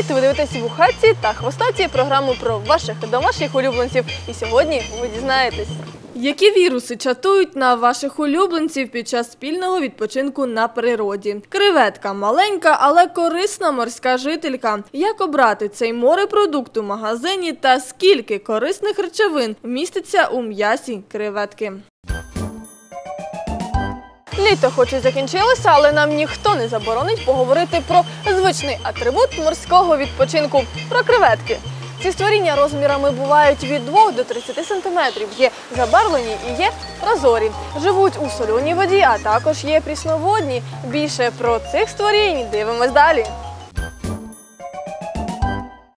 Привіт! Ви дивитесь вухаті та хвостаті програму про ваших домашніх улюбленців. І сьогодні ви дізнаєтесь. Які віруси чатують на ваших улюбленців під час спільного відпочинку на природі? Креветка маленька, але корисна морська жителька. Як обрати цей морепродукт у магазині та скільки корисних речовин міститься у м'ясі креветки? Літо хоч і закінчилося, але нам ніхто не заборонить поговорити про звичний атрибут морського відпочинку про креветки. Ці створіння розмірами бувають від 2 до 30 сантиметрів. Є забарвлені і є прозорі. Живуть у соленій воді, а також є прісноводні. Більше про цих створінь дивимось далі.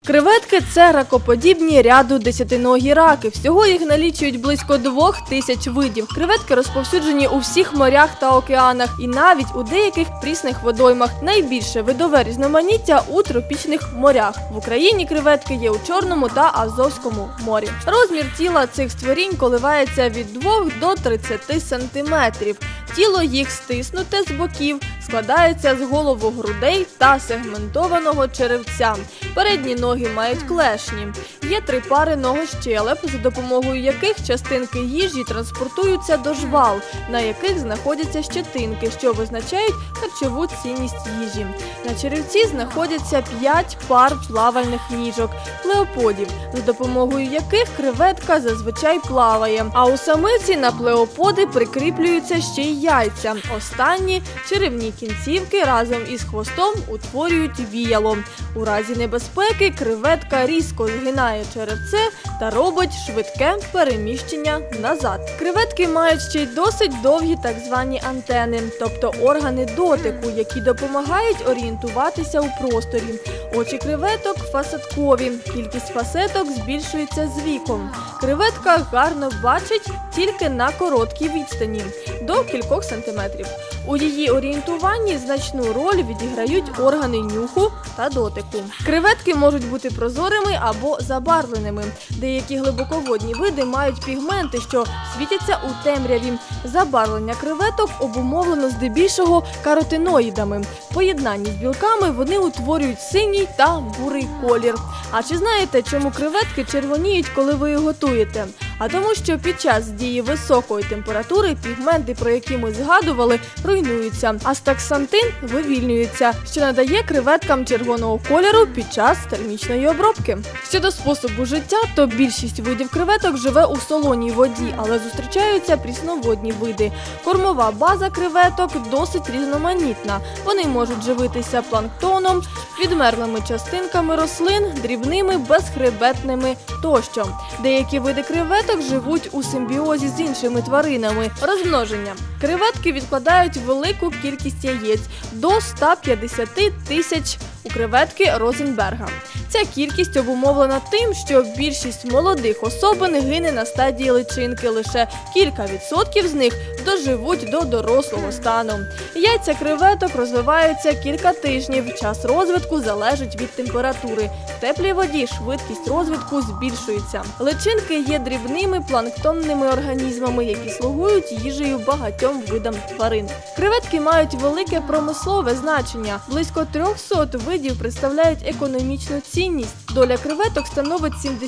Креветки це ракоподібні ряду десятиногі раки. Всього їх налічують близько двох тисяч видів. Креветки розповсюджені у всіх морях та океанах, і навіть у деяких прісних водоймах. Найбільше видове різноманіття у тропічних морях. В Україні креветки є у Чорному та Азовському морі. Розмір тіла цих створінь коливається від 2 до 30 сантиметрів. Тіло їх стиснуте з боків, складається з голову грудей та сегментованого черевця. Передні ноги мають клешні. Є три пари ногощелеп, за допомогою яких частинки їжі транспортуються до жвал, на яких знаходяться щетинки, що визначають харчову цінність їжі. На черевці знаходяться п'ять пар плавальних ніжок, плеоподів, за допомогою яких креветка зазвичай плаває. А у самиці на плеоподи прикріплюються ще й яйця. Останні черевні кінцівки разом із хвостом утворюють віяло. У разі небезпеки креветка різко згинає черевце та робить швидке переміщення назад. Креветки мають ще й досить довгі так звані антени, тобто органи дотику, які допомагають орієнтуватися у просторі. Очі креветок фасеткові. Кількість фасеток збільшується з віком. Креветка гарно бачить тільки на короткій відстані до кількох сантиметрів. У її орієнтуванні значну роль відіграють органи нюху та дотику. Креветки можуть бути прозорими або забарвленими. Деякі глибоководні види мають пігменти, що світяться у темряві. Забарвлення креветок обумовлено здебільшого каротиноїдами. В поєднанні з білками вони утворюють синій та бурий колір. А чи знаєте, чому креветки червоніють, коли ви їх готуєте? А тому, що під час дії високої температури пігменти, про які ми згадували, руйнуються, а стаксантин вивільнюється, що надає креветкам червоного кольору під час термічної обробки. Щодо способу життя, то більшість видів креветок живе у солоній воді, але зустрічаються прісноводні види. Кормова база креветок досить різноманітна. Вони можуть живитися планктоном, відмерлими частинками рослин, дрібними безхребетними тощо. Деякі види креветок живуть у симбіозі з іншими тваринами. Розмноження. Креветки відкладають велику кількість яєць до 150 тисяч у креветки Розенберга. Ця кількість обумовлена тим, що більшість молодих особин гине на стадії личинки. Лише кілька відсотків з них доживуть до дорослого стану. Яйця креветок розвиваються кілька тижнів. Час розвитку залежить від температури. В теплій воді швидкість розвитку збільшується. Личинки є дрібними планктонними організмами, які слугують їжею багатьом видам тварин. Креветки мають велике промислове значення. Близько 300 видів представляють економічну цінність. Доля креветок становить 70%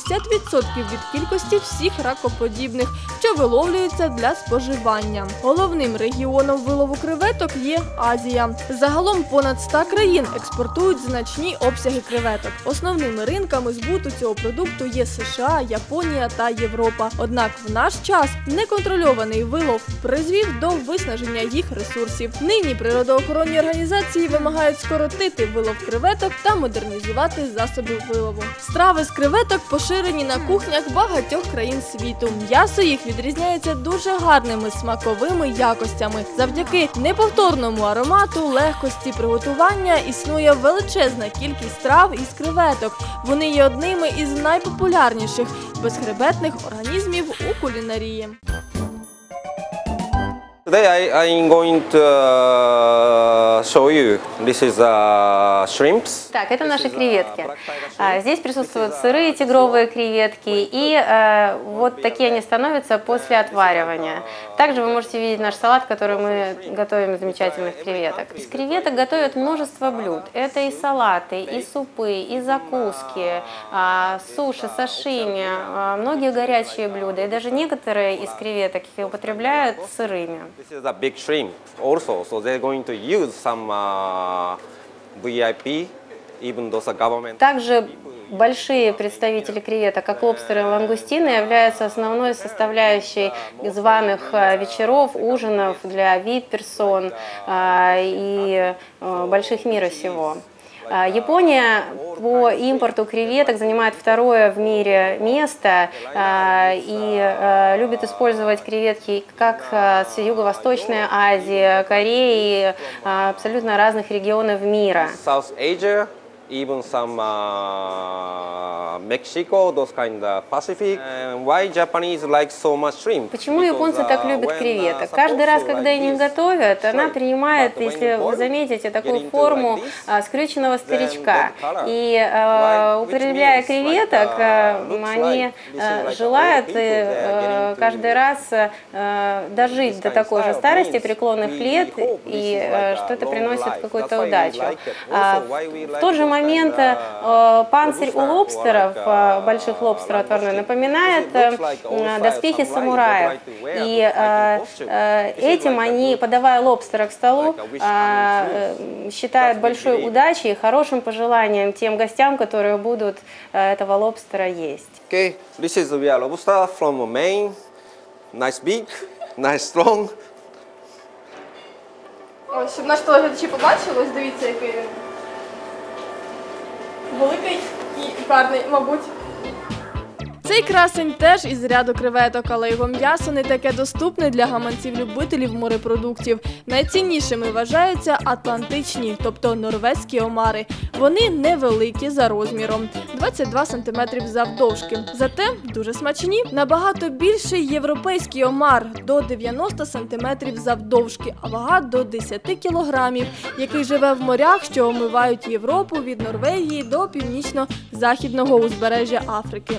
від кількості всіх ракоподібних, що виловлюються для споживання. Головним регіоном вилову креветок є Азія. Загалом понад 100 країн експортують значні обсяги креветок. Основними ринками збуту цього продукту є США, Японія та Європа. Однак в наш час неконтрольований вилов призвів до виснаження їх ресурсів. Нині природоохоронні організації вимагають скоротити вилов креветок та модернізувати засоби вилову. Страви з креветок поширені на кухнях багатьох країн світу. М'ясо їх відрізняється дуже гарними смаковими якостями. Завдяки неповторному аромату, легкості приготування існує величезна кількість трав із креветок. Вони є одними із найпопулярніших безхребетних організмів у кулінарії. Today I, I'm going to uh, show you. This is uh, shrimps. Так, это наши креветки. А, Здесь присутствуют сырые тигровые креветки, и э, вот такие они становятся после отваривания. Также вы можете видеть наш салат, который мы готовим из замечательных креветок. Из креветок готовят множество блюд. Это и салаты, и супы, и закуски, а, суши, сашими, а, многие горячие блюда, и даже некоторые из креветок их употребляют сырыми. Uh. Также большие представители креветок, как лобстеры и лангустины, являются основной составляющей званых э, вечеров, ужинов для VIP-персон э, и э, больших мира сего. А, Япония по импорту креветок занимает второе в мире место и любит использовать креветки как с Юго-Восточной Азии, Кореи, абсолютно разных регионов мира even some uh, Mexico, those kind of Pacific. And why Japanese like so much shrimp? Почему японцы так любят креветок? Каждый раз, когда они не готовят, она принимает, если вы заметите, такую форму а, скрюченного старичка. И а, употребляя креветок, а, они желают э, каждый раз э, э, дожить до такой же старости, преклонных лет, и что это приносит какую-то удачу. В тот же момент kind э, of, панцирь у robusta or лобстеров, like, э, uh, больших лобстеров отварной, langoustine. напоминает This looks э, like old э, style доспехи samurai, самураев. they like to wear И this like э, in costume. э, This is этим like a они, good- подавая лобстера к столу, like a wish а, coming э, считают That's большой believe. удачей и хорошим пожеланием тем гостям, которые будут э, этого лобстера есть. Okay, this is we are robusta from Maine. Nice big, nice strong. Ось, щоб наші телеглядачі побачили, ось дивіться, який він. Великий і гарний, мабуть. Цей красень теж із ряду креветок, але його м'ясо не таке доступне для гаманців-любителів морепродуктів. Найціннішими вважаються атлантичні, тобто норвезькі омари. Вони невеликі за розміром, 22 см завдовжки. Зате дуже смачні. Набагато більший європейський омар до 90 см завдовжки, а вага до 10 кілограмів, який живе в морях, що омивають Європу від Норвегії до північно-західного узбережжя Африки.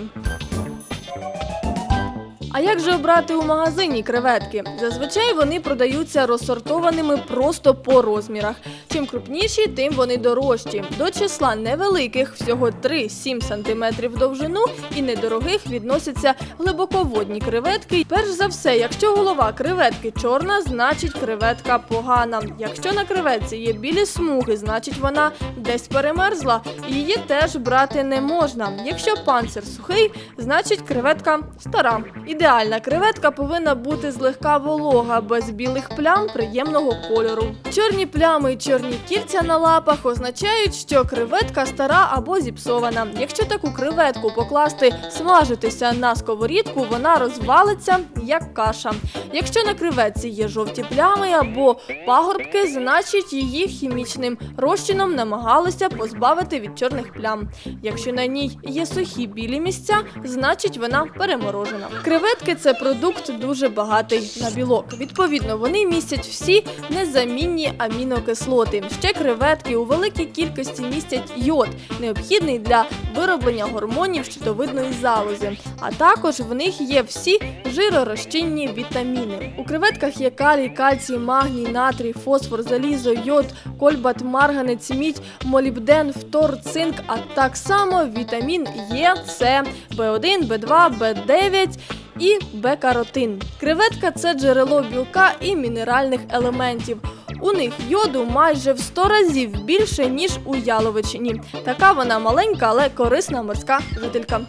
А як же обрати у магазині креветки? Зазвичай вони продаються розсортованими просто по розмірах. Чим крупніші, тим вони дорожчі. До числа невеликих, всього 3-7 см довжину, і недорогих відносяться глибоководні креветки. Перш за все, якщо голова креветки чорна, значить креветка погана. Якщо на креветці є білі смуги, значить вона десь перемерзла. Її теж брати не можна. Якщо панцир сухий, значить креветка стара. Ідеальна креветка повинна бути злегка волога, без білих плям приємного кольору. Чорні плями і чорні кільця на лапах означають, що креветка стара або зіпсована. Якщо таку креветку покласти смажитися на сковорідку, вона розвалиться як каша. Якщо на креветці є жовті плями або пагорбки, значить її хімічним розчином намагалися позбавити від чорних плям. Якщо на ній є сухі білі місця, значить вона переморожена. Креветки це продукт дуже багатий на білок. Відповідно, вони містять всі незамінні амінокислоти. Ще креветки у великій кількості містять йод, необхідний для вироблення гормонів щитовидної залози. А також в них є всі жиророзчинні вітаміни. У креветках є калій, кальцій, магній, натрій, фосфор, залізо, йод, кольбат, марганець, мідь, молібден, фтор, цинк, а так само вітамін Е, С, В1, В2, В9 і Б-каротин. Креветка це джерело білка і мінеральних елементів. У них йоду майже в 100 разів більше, ніж у яловичині. Така вона маленька, але корисна морська жителька.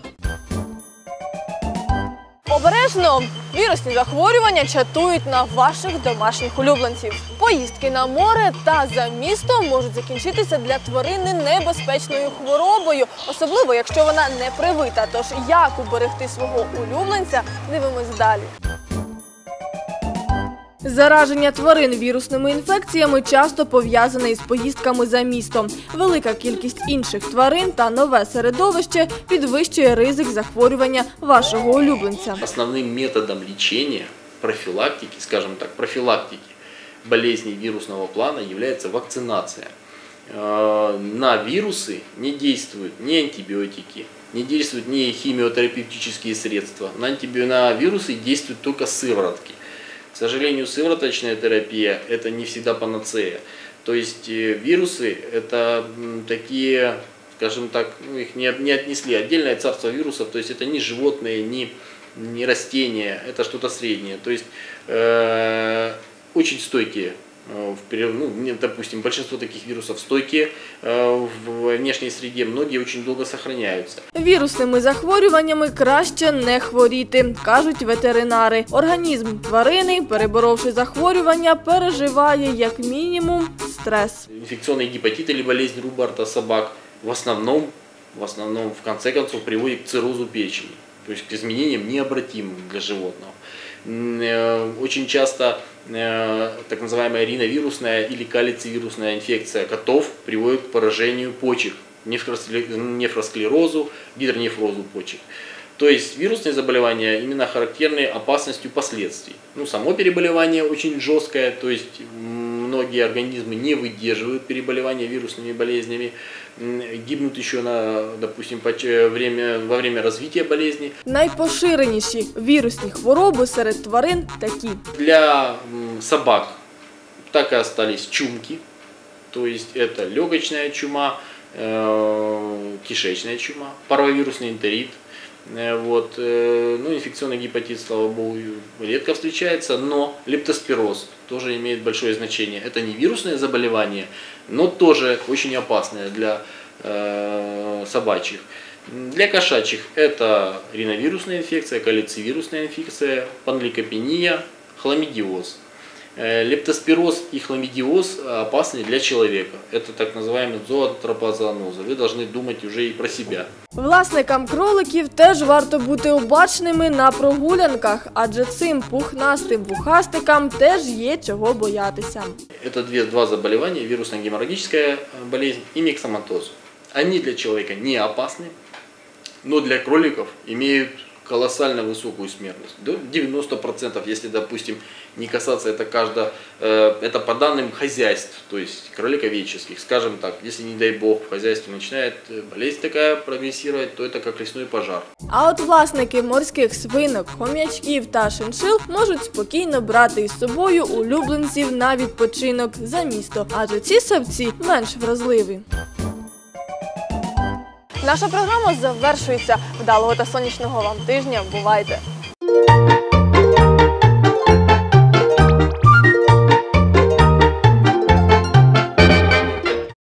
Обережно вірусні захворювання чатують на ваших домашніх улюбленців. Поїздки на море та за місто можуть закінчитися для тварини небезпечною хворобою, особливо якщо вона не привита. Тож як уберегти свого улюбленця, дивимось далі. Зараження тварин вірусними інфекціями часто пов'язане із поїздками за містом. Велика кількість інших тварин та нове середовище підвищує ризик захворювання вашого улюбленця. Основным методом лечения профилактики, скажем так, профилактики болезней вирусного плана является вакцинация. Э, На вирусы не действуют ни антибиотики, не действуют ни химиотерапевтические средства. На, антиби... на вирусы действуют только сыворотки. К сожалению, сывороточная терапия – это не всегда панацея. То есть э, вирусы – это такие, скажем так, ну, их не, не отнесли отдельное царство вирусов, то есть это не животные, не, не растения, это что-то среднее. То есть э, очень стойкие ну, не, допустим, большинство таких вирусов стойкие э, в внешней среде, многие очень долго сохраняются. Вірусними захворюваннями краще не хворіти, кажуть ветеринари. Організм тварини, переборовши захворювання, переживає як мінімум стрес. Инфекционный гепатит или болезнь Рубарта собак в основном, в основном, в конце концов, приводит к циррозу печени, то есть к изменениям необратимым для животного. М, э, Очень часто э, так называемая риновирусная или калицивирусная инфекция котов приводит к поражению почек, нефроскле- нефросклерозу, гидронефрозу почек. То есть вирусные заболевания именно характерны опасностью последствий. Ну, само переболевание очень жесткое, то есть многие организмы не выдерживают переболевания вирусными болезнями, м, гибнут еще на, допустим, поч- время, во время развития болезни. Найпоширеніші вірусні хвороби серед тварин такі. Для м, собак так и остались чумки, то есть это легочная чума, э, кишечная чума, паровирусный энтерит. Э, Вот, э, ну, инфекционный гепатит, слава богу, редко встречается, но лептоспироз тоже имеет большое значение. Это не вирусное заболевание, но тоже очень опасное для э, собачьих. Для кошачьих это риновирусная инфекция, калицивирусная инфекция, панлейкопения, хламидиоз. Э, Лептоспироз и хламидиоз опасны для человека. Это так называемый зоотропозоонозы. Вы должны думать уже и про себя. Власникам кроликів теж варто бути обачними на прогулянках, адже цим пухнастим вухастикам теж є чого боятися. Это две, два заболевания, вирусно-геморрагическая э, болезнь и миксоматоз. Они для человека не опасны, но для кроликов имеют колоссально высокую смертность. До 90%, если, допустим, не касаться это каждого, э, это по данным хозяйств, то есть кроликоведческих, скажем так, если, не дай бог, в хозяйстве начинает э, болезнь такая прогрессировать, то это как лесной пожар. А от власники морських свинок, хом'ячків та шиншил можуть спокійно брати із собою улюбленців на відпочинок за місто, адже ці савці менш вразливі. Наша програма завершується. Вдалого та сонячного вам тижня. Бувайте!